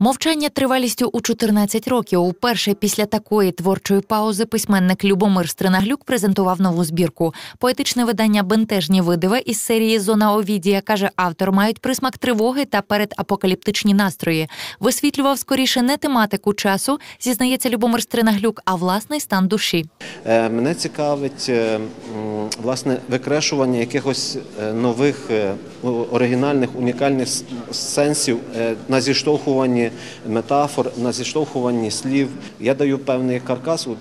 Мовчання тривалістю у 14 років. Уперше після такої творчої паузи письменник Любомир Стринаглюк презентував нову збірку. Поетичне видання Бентежні видиви із серії Зона Овідія каже, автор мають присмак тривоги та передапокаліптичні настрої. Висвітлював скоріше не тематику часу, зізнається Любомир Стринаглюк, а власний стан душі. Е, Мене цікавить е, власне викрешування якихось е, нових е, оригінальних, унікальних сенсів е, на зіштовхуванні метафор, на зіштовхуванні слів. Я даю певний каркас у,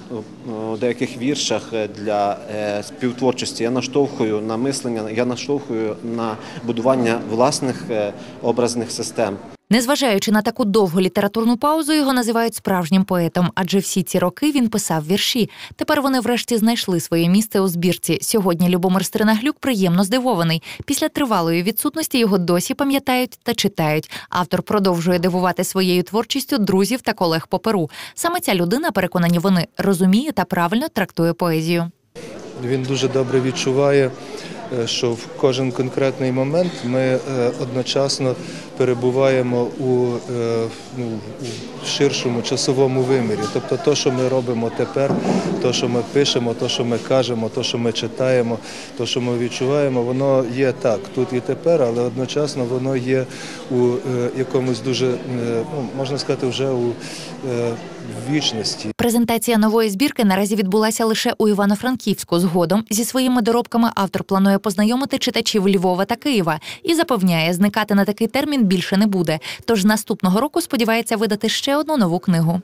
деяких віршах для співтворчості. Я наштовхую на мислення, я наштовхую на будування власних образних систем. Незважаючи на таку довгу літературну паузу, його називають справжнім поетом, адже всі ці роки він писав вірші. Тепер вони врешті знайшли своє місце у збірці. Сьогодні Любомир Стринаглюк приємно здивований. Після тривалої відсутності його досі пам'ятають та читають. Автор продовжує дивувати своєю творчістю друзів та колег по перу. Саме ця людина, переконані вони, розуміє та правильно трактує поезію. Він дуже добре відчуває, що в кожен конкретний момент ми е, одночасно перебуваємо у, е, ну, у ширшому часовому вимірі. Тобто, те, що ми робимо тепер, те, що ми пишемо, те, що ми кажемо, те, що ми читаємо, те, що ми відчуваємо, воно є так, тут і тепер, але одночасно воно є у е, якомусь дуже, е, ну, можна сказати, вже у е, вічності. Презентація нової збірки наразі відбулася лише у Івано-Франківську. Згодом зі своїми доробками автор планує познайомити читачів Львова та Києва і запевняє, зникати на такий термін більше не буде. Тож наступного року сподівається видати ще одну нову книгу.